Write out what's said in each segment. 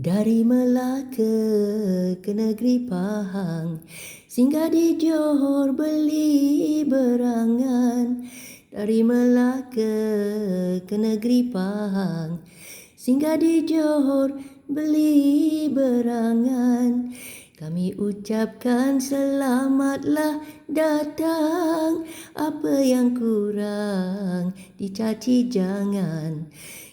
Dari Melaka ke negeri Pahang Singgah di Johor beli berangan. Dari Melaka ke negeri Pahang Singgah di Johor beli berangan. Kami ucapkan selamatlah datang Apa yang kurang dicaci jangan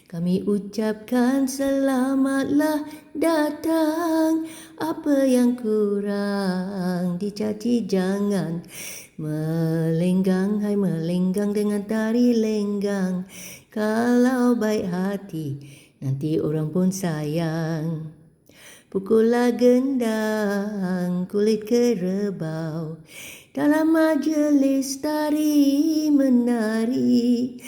kami ucapkan selamatlah datang. Apa yang kurang dicaci jangan Melenggang. Hai melenggang dengan tari lenggang. Kalau baik hati nanti orang pun sayang. Pukullah gendang kulit kerbau. Dalam majlis tari menari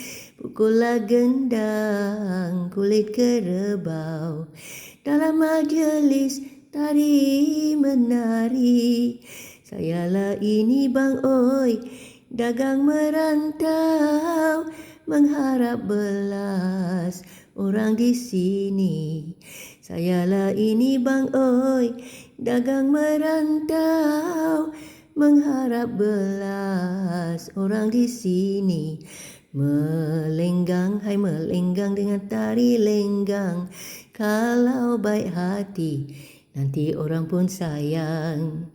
Pukullah gendang kulit kerbau. Dalam majlis tari menari Sayalah ini bang oi Dagang merantau Mengharap belas orang di sini. Sayalah ini bang oi Dagang merantau Mengharap belas orang di sini Melenggang, hai melenggang dengan tari lenggang. Kalau baik hati, nanti orang pun sayang.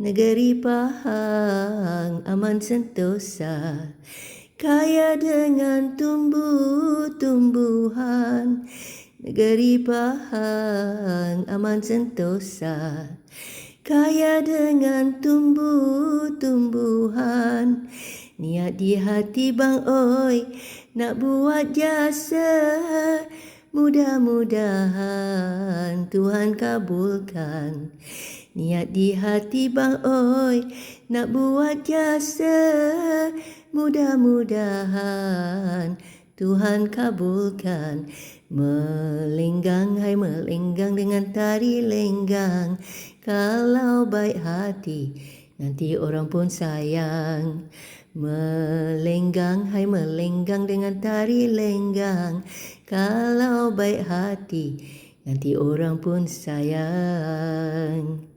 Negeri Pahang, aman sentosa. Kaya dengan tumbuh-tumbuhan. Negeri Pahang, aman sentosa. Kaya dengan tumbuh-tumbuhan Niat di hati bang oi nak buat jasa. Mudah-mudahan Tuhan kabulkan. Niat di hati bang oi nak buat jasa. Mudah-mudahan Tuhan kabulkan. Melenggang hai melenggang dengan tari lenggang. Kalau baik hati nanti orang pun sayang. Melenggang, hai melenggang dengan tari lenggang. Kalau baik hati, nanti orang pun sayang